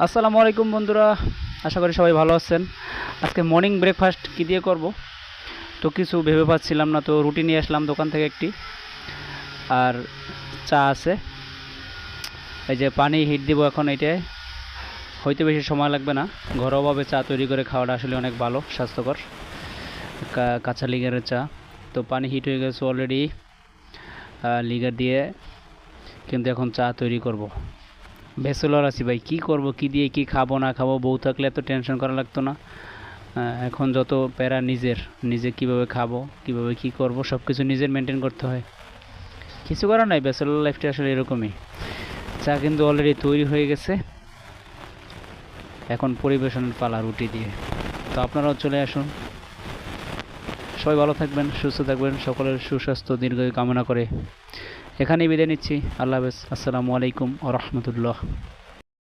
আসসালামু আলাইকুম বন্ধুরা, আশা করি সবাই ভালো আছেন। আজকে মর্নিং ব্রেকফাস্ট কী দিয়ে করব? তো কিছু ভেবে পাচ্ছিলাম না, তো রুটি নিয়ে আসলাম দোকান থেকে একটি। আর চা আছে। এই যে পানি হিট দিব এখন এটায় হইতে বেশি সময় লাগবে না। ঘরোয়াভাবে চা তৈরি করে খাওয়াটা আসলে অনেক ভালো, স্বাস্থ্যকর। কাঁচা লিগারের চা। তো পানি হিট হয়ে গেছে অলরেডি লিগার দিয়ে কিন্তু এখন চা তৈরি করব। ব্যাচেলর আছি ভাই, কি করব, কি দিয়ে কি খাব, না খাব, বউ থাকলে এত টেনশন করা লাগতো না। এখন যত প্যারা নিজের, নিজে কীভাবে খাব, কীভাবে কি করব সব কিছু নিজের মেনটেন করতে হয়। কিছু করার নাই ব্যাচেলর লাইফটা আসলে এরকমই। চা কিন্তু অলরেডি তৈরি হয়ে গেছে। এখন পরিবেশনের পালা রুটি দিয়ে। তো আপনারাও চলে আসুন। সবাই ভালো থাকবেন, সুস্থ থাকবেন, সকলের সুস্বাস্থ্য দীর্ঘায়ু কামনা করে। এখানেই বিদায় নিচ্ছি। আল্লাহ হাফেজ। আসসালামু আলাইকুম ও রহমতুল্লাহ।